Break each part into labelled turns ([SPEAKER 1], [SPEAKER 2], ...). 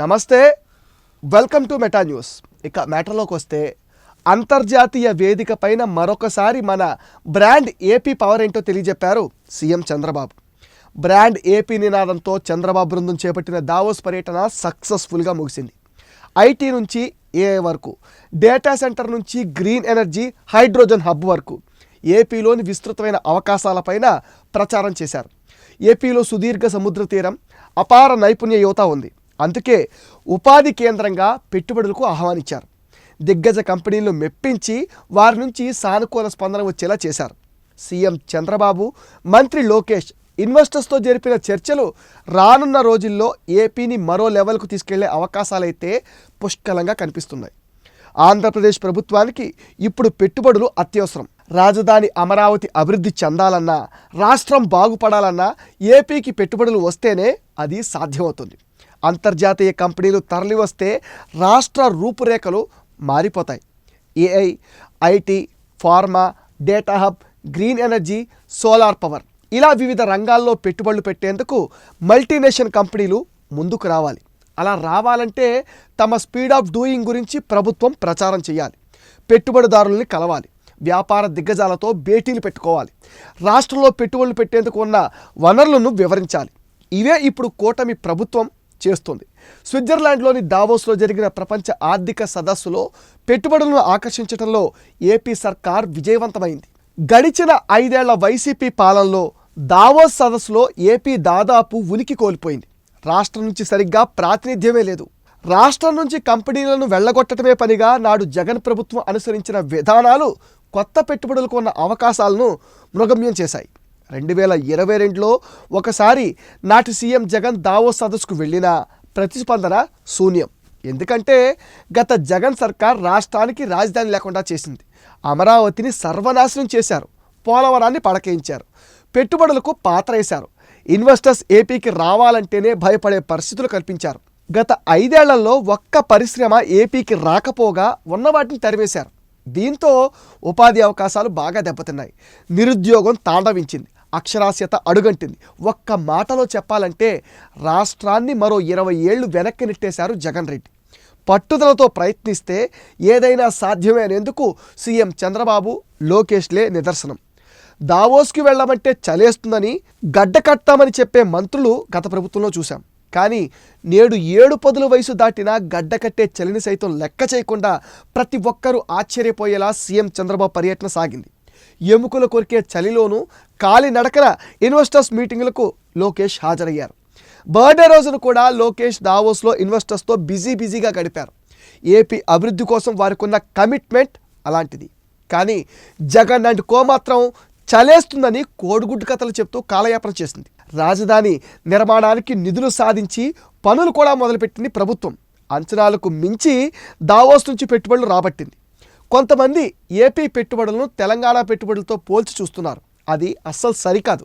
[SPEAKER 1] నమస్తే welcome to meta news ఇక మ్యాటర్లోకి వస్తే అంతర్జాతీయ వేదిక పైన మరొకసారి మన బ్రాండ్ ఏపీ పవర్ ఏంటో తెలియజెప్పారు సీఎం చంద్రబాబు. బ్రాండ్ ఏపీ నినాదంతో చంద్రబాబు బృందం చేపట్టిన దావోస్ పర్యటన సక్సెస్ఫుల్గా ముగిసింది. ఐటీ నుంచి ఏఐ వరకు డేటా సెంటర్ నుంచి గ్రీన్ ఎనర్జీ హైడ్రోజన్ హబ్ వరకు ఏపీలోని విస్తృతమైన అవకాశాలపైన ప్రచారం చేశారు. ఏపీలో సుదీర్ఘ సముద్ర తీరం అపార నైపుణ్య యువత ఉంది. అందుకే ఉపాధి కేంద్రంగా పెట్టుబడులకు ఆహ్వానించారు. దిగ్గజ కంపెనీలను మెప్పించి వారి నుంచి సానుకూల స్పందన వచ్చేలా చేశారు. సీఎం చంద్రబాబు మంత్రి లోకేష్ ఇన్వెస్టర్స్తో జరిపిన చర్చలు రానున్న రోజుల్లో ఏపీని మరో లెవెల్కు తీసుకెళ్ళే అవకాశాలైతే పుష్కలంగా కనిపిస్తున్నాయి. ఆంధ్రప్రదేశ్ ప్రభుత్వానికి ఇప్పుడు పెట్టుబడులు అత్యవసరం. రాజధాని అమరావతి అభివృద్ధి చెందాలన్నా రాష్ట్రం బాగుపడాలన్నా ఏపీకి పెట్టుబడులు వస్తేనే అది సాధ్యమవుతుంది. అంతర్జాతీయ కంపెనీలు తరలివస్తే రాష్ట్ర రూపురేఖలు మారిపోతాయి. AI IT pharma data hub green energy solar power ఇలా వివిధ రంగాల్లో పెట్టుబడులు పెట్టేందుకు మల్టీనేషనల్ కంపెనీలు ముందుకు రావాలి. అలా రావాలంటే తమ స్పీడ్ ఆఫ్ డూయింగ్ గురించి ప్రభుత్వం ప్రచారం చేయాలి. పెట్టుబడిదారుల్ని కలవాలి. వ్యాపార దిగ్గజాలతో భేటీలు పెట్టుకోవాలి. రాష్ట్రంలో పెట్టుబడులు పెట్టేందుకు ఉన్న వనరులను వివరించాలి. ఇవే ఇప్పుడు కూటమి ప్రభుత్వం చేస్తుంది. స్విట్జర్లాండ్లోని దావోస్లో జరిగిన ప్రపంచ ఆర్థిక సదస్సులో పెట్టుబడులను ఆకర్షించడంలో ఏపీ సర్కార్ విజయవంతమైంది. గడిచిన ఐదేళ్ళ వైసీపీ పాలనలో దావోస్ సదస్సులో ఏపీ దాదాపు ఉనికి కోల్పోయింది. రాష్ట్రం నుంచి సరిగ్గా ప్రాతినిధ్యమే లేదు. రాష్ట్రం నుంచి కంపెనీలను వెళ్ళగొట్టడమే పనిగా నాడు జగన్ ప్రభుత్వం అనుసరించిన విధానాలు కొత్త పెట్టుబడులకు ఉన్న అవకాశాలను మృగమ్యం చేశాయి. రెండు వేల ఇరవై రెండులో ఒకసారి నాటి సీఎం జగన్ దావో సదస్సుకు వెళ్ళిన ప్రతిస్పందన శూన్యం. ఎందుకంటే గత జగన్ సర్కార్ రాష్ట్రానికి రాజధాని లేకుండా చేసింది. అమరావతిని సర్వనాశనం చేశారు. పోలవరాన్ని పడకేయించారు. పెట్టుబడులకు పాత్ర వేశారు ఇన్వెస్టర్స్ ఏపీకి రావాలంటేనే భయపడే పరిస్థితులు కల్పించారు. గత ఐదేళ్ళలో ఒక్క పరిశ్రమ ఏపీకి రాకపోగా ఉన్న వాటిని తరివేశారు దీంతో ఉపాధి అవకాశాలు బాగా దెబ్బతిన్నాయి. నిరుద్యోగం తాండవించింది. అక్షరాస్యత అడుగంటింది. ఒక్క మాటలో చెప్పాలంటే రాష్ట్రాన్ని మరో ఇరవై ఏళ్ళు వెనక్కి నెట్టేశారు జగన్ రెడ్డి. పట్టుదలతో ప్రయత్నిస్తే ఏదైనా సాధ్యమే అనేందుకు సీఎం చంద్రబాబు లోకేష్లే నిదర్శనం. దావోస్కి వెళ్ళమంటే చలేస్తుందని గడ్డ కట్టామని చెప్పే మంత్రులు గత ప్రభుత్వంలో చూశాం. కానీ నేడు ఏడు పదుల వయసు దాటినా గడ్డ కట్టే చలిని సైతం లెక్క చేయకుండా ప్రతి ఒక్కరూ ఆశ్చర్యపోయేలా సీఎం చంద్రబాబు పర్యటన సాగింది. ఎముకలు కొరికే చలిలోనూ కాలి నడకన ఇన్వెస్టర్స్ మీటింగులకు లోకేష్ హాజరయ్యారు. బర్త్డే రోజును కూడా లోకేష్ దావోస్లో ఇన్వెస్టర్స్తో బిజీ బిజీగా గడిపారు. ఏపీ అభివృద్ధి కోసం వారికి ఉన్న కమిట్మెంట్ అలాంటిది. కానీ జగన్ అండ్ కో మాత్రం చలేస్తుందని కోడిగుడ్డు కథలు చెప్తూ కాలయాపన చేసింది. రాజధాని నిర్మాణానికి నిధులు సాధించి పనులు కూడా మొదలుపెట్టింది ప్రభుత్వం. అంచనాలకు మించి దావోస్ నుంచి పెట్టుబడులు రాబట్టింది. కొంతమంది ఏపీ పెట్టుబడులను తెలంగాణ పెట్టుబడులతో పోల్చి చూస్తున్నారు. అది అస్సలు సరికాదు.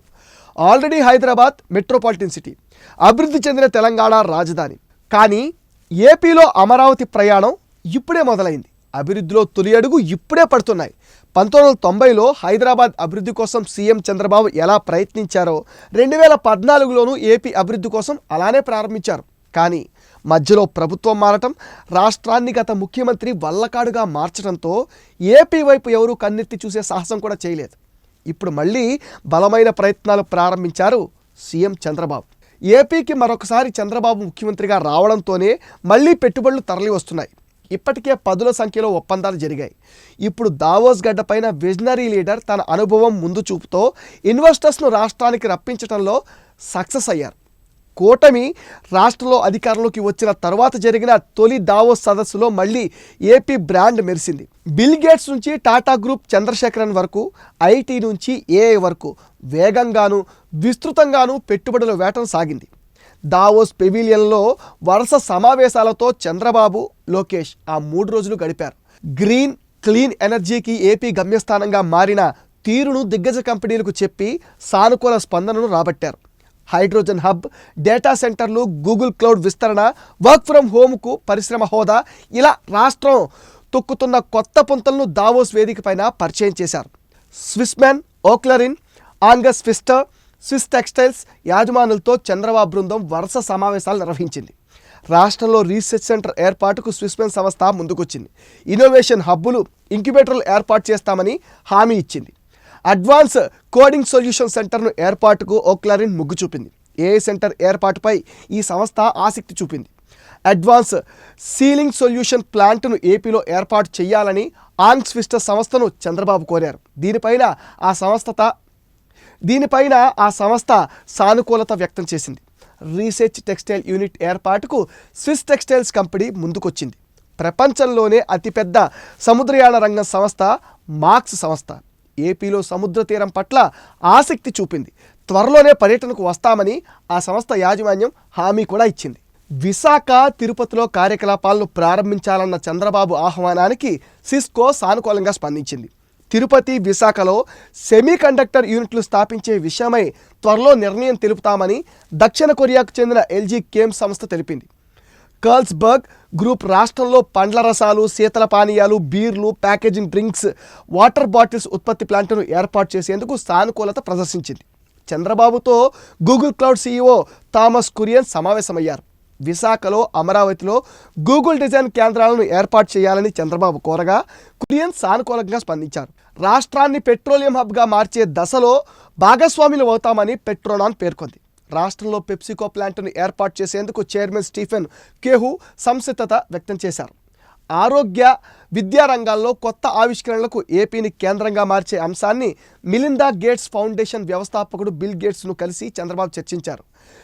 [SPEAKER 1] Already Hyderabad metropolitan city. అభివృద్ధి చెందిన తెలంగాణ రాజధాని. కానీ ఏపీలో అమరావతి ప్రయాణం ఇప్పుడే మొదలైంది. అభివృద్ధిలో తొలి అడుగు ఇప్పుడే పడుతున్నాయి. పంతొమ్మిది వందల తొంభైలో హైదరాబాద్ అభివృద్ధి కోసం సీఎం చంద్రబాబు ఎలా ప్రయత్నించారో రెండు వేల పద్నాలుగులోనూ ఏపీ అభివృద్ధి కోసం అలానే ప్రారంభించారు. కానీ మధ్యలో ప్రభుత్వం మారటం రాష్ట్రాన్ని గత ముఖ్యమంత్రి వల్లకాడుగా మార్చడంతో ఏపీ వైపు ఎవరూ కన్నెత్తి చూసే సాహసం కూడా చేయలేదు. ఇప్పుడు మళ్ళీ బలమైన ప్రయత్నాలు ప్రారంభించారు సీఎం చంద్రబాబు. ఏపీకి మరొకసారి చంద్రబాబు ముఖ్యమంత్రిగా రావడంతోనే మళ్ళీ పెట్టుబడులు తరలి వస్తున్నాయి ఇప్పటికే పదుల సంఖ్యలో ఒప్పందాలు జరిగాయి. ఇప్పుడు దావోస్ గడ్డపైన విజనరీ లీడర్ తన అనుభవం ముందు చూపుతో ఇన్వెస్టర్స్ను రాష్ట్రానికి రప్పించడంలో సక్సెస్ అయ్యారు. కూటమి రాష్ట్రంలో అధికారంలోకి వచ్చిన తర్వాత జరిగిన తొలి దావోస్ సదస్సులో మళ్ళీ ఏపీ బ్రాండ్ మెరిసింది. బిల్ గేట్స్ నుంచి టాటా గ్రూప్ చంద్రశేఖరన్ వరకు ఐటీ నుంచి ఏఐ వరకు వేగంగాను విస్తృతంగాను పెట్టుబడుల వేటం సాగింది. దావోస్ పెవిలియన్లో వరుస సమావేశాలతో చంద్రబాబు లోకేష్ ఆ మూడు రోజులు గడిపారు. గ్రీన్ క్లీన్ ఎనర్జీకి ఏపీ గమ్యస్థానంగా మారిన తీరును దిగ్గజ కంపెనీలకు చెప్పి సానుకూల స్పందనను రాబట్టారు. హైడ్రోజన్ హబ్ డేటా సెంటర్లు గూగుల్ క్లౌడ్ విస్తరణ వర్క్ ఫ్రమ్ హోమ్కు పరిశ్రమ హోదా. ఇలా రాష్ట్రం తొక్కుతున్న కొత్త పుంతలను దావోస్ వేదికపైన పరిచయం చేశారు. స్విస్మెన్ ఓక్లరిన్ ఆంగస్ ఫిస్టర్ స్విస్ టెక్స్టైల్స్ యాజమానులతో చంద్రబాబు బృందం వరుస సమావేశాలు నిర్వహించింది. రాష్ట్రంలో రీసెర్చ్ సెంటర్ ఏర్పాటుకు స్విస్మెన్ సంస్థ ముందుకొచ్చింది. ఇన్నోవేషన్ హబ్బులు ఇంక్యుబేటర్లు ఏర్పాటు చేస్తామని హామీ ఇచ్చింది. అడ్వాన్స్ కోడింగ్ సొల్యూషన్ సెంటర్ను ఏర్పాటుకు ఓక్లారిన్ ముగ్గు చూపింది. ఏఐ సెంటర్ ఏర్పాటుపై ఈ సంస్థ ఆసక్తి చూపింది. అడ్వాన్స్ సీలింగ్ సొల్యూషన్ ప్లాంట్ను ఏపీలో ఏర్పాటు చేయాలని ఆన్స్విస్టర్ సంస్థను చంద్రబాబు కోరారు. దీనిపైన ఆ సంస్థ దీనిపైన ఆ సంస్థ సానుకూలత వ్యక్తం చేసింది. రీసెర్చ్ టెక్స్టైల్ యూనిట్ ఏర్పాటుకు స్విస్ టెక్స్టైల్స్ కంపెనీ ముందుకొచ్చింది. ప్రపంచంలోనే అతిపెద్ద సముద్రయాన రంగం సంస్థ మార్క్స్ సంస్థ. ఏపీలో సముద్ర తీరం పట్ల ఆసక్తి చూపింది. త్వరలోనే పర్యటనకు వస్తామని ఆ సంస్థ యాజమాన్యం హామీ కూడా ఇచ్చింది. విశాఖ తిరుపతిలో కార్యకలాపాలను ప్రారంభించాలన్న చంద్రబాబు ఆహ్వానానికి సిస్కో సానుకూలంగా స్పందించింది. తిరుపతి విశాఖలో సెమీ కండక్టర్ యూనిట్లు స్థాపించే విషయమై త్వరలో నిర్ణయం తెలుపుతామని దక్షిణ కొరియాకు చెందిన ఎల్జీ కేమ్ సంస్థ తెలిపింది. కర్ల్స్బర్గ్ గ్రూప్ రాష్ట్రంలో పండ్ల రసాలు శీతల పానీయాలు బీర్లు ప్యాకేజింగ్ డ్రింక్స్ వాటర్ బాటిల్స్ ఉత్పత్తి ప్లాంట్ను ఏర్పాటు చేసేందుకు సానుకూలత ప్రదర్శించింది. చంద్రబాబుతో Google cloud CEO Thomas Kurian సమావేశమయ్యారు. విశాఖలో అమరావతిలో గూగుల్ డిజైన్ కేంద్రాలను ఏర్పాటు చేయాలని చంద్రబాబు కోరగా కురియన్ సానుకూలంగా స్పందించారు. రాష్ట్రాన్ని పెట్రోలియం హబ్గా మార్చే దశలో భాగస్వాములు అవుతామని పెట్రోనాన్ పేర్కొంది. రాష్ట్రంలో పెప్సికో ప్లాంట్ను ఏర్పాటు చేసేందుకు చైర్మన్ స్టీఫెన్ కేహు సంసిద్ధత వ్యక్తం చేశారు. ఆరోగ్య విద్యా రంగాల్లో కొత్త ఆవిష్కరణలకు ఏపీని కేంద్రంగా మార్చే అంశాన్ని మిలిందా గేట్స్ ఫౌండేషన్ వ్యవస్థాపకుడు బిల్ గేట్స్ను కలిసి చంద్రబాబు చర్చించారు.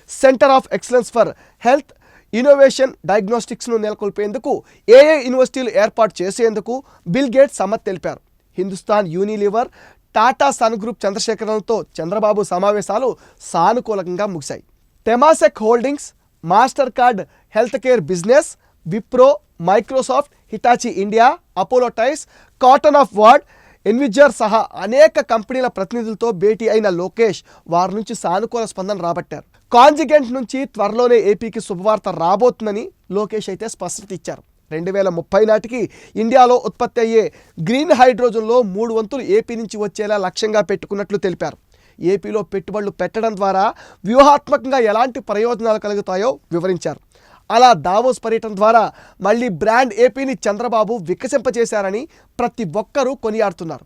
[SPEAKER 1] Centre of excellence for health innovation డయాగ్నోస్టిక్స్ను నెలకొల్పేందుకు ఏఏ యూనివర్సిటీలు ఏర్పాటు చేసేందుకు బిల్ గేట్స్ సమ్మతి తెలిపారు. Hindustan Unilever Tata Sons group చంద్రశేఖరన్తో Chandrababu సమావేశాలు సానుకూలంగా ముగిశాయి. Temasek Holdings Mastercard healthcare business Wipro Microsoft Hitachi India Apollo tyres cotton ఆఫ్ వార్డ్ ఎన్విజర్ సహా అనేక కంపెనీల ప్రతినిధులతో భేటీ అయిన లోకేష్ వారి నుంచి సానుకూల స్పందన రాబట్టారు. కాంజిగెంట్ నుంచి త్వరలోనే ఏపీకి శుభవార్త రాబోతుందని లోకేష్ అయితే స్పష్టత ఇచ్చారు. రెండు వేల ముప్పై నాటికి ఇండియాలో ఉత్పత్తి అయ్యే గ్రీన్ హైడ్రోజన్లో మూడు వంతులు ఏపీ నుంచి వచ్చేలా లక్ష్యంగా పెట్టుకున్నట్లు తెలిపారు. ఏపీలో పెట్టుబడులు పెట్టడం ద్వారా వ్యూహాత్మకంగా ఎలాంటి ప్రయోజనాలు కలుగుతాయో వివరించారు. అలా దావోస్ పర్యటన ద్వారా మళ్ళీ బ్రాండ్ ఏపీని చంద్రబాబు వికసింపజేశారని ప్రతి ఒక్కరూ కొనియాడుతున్నారు.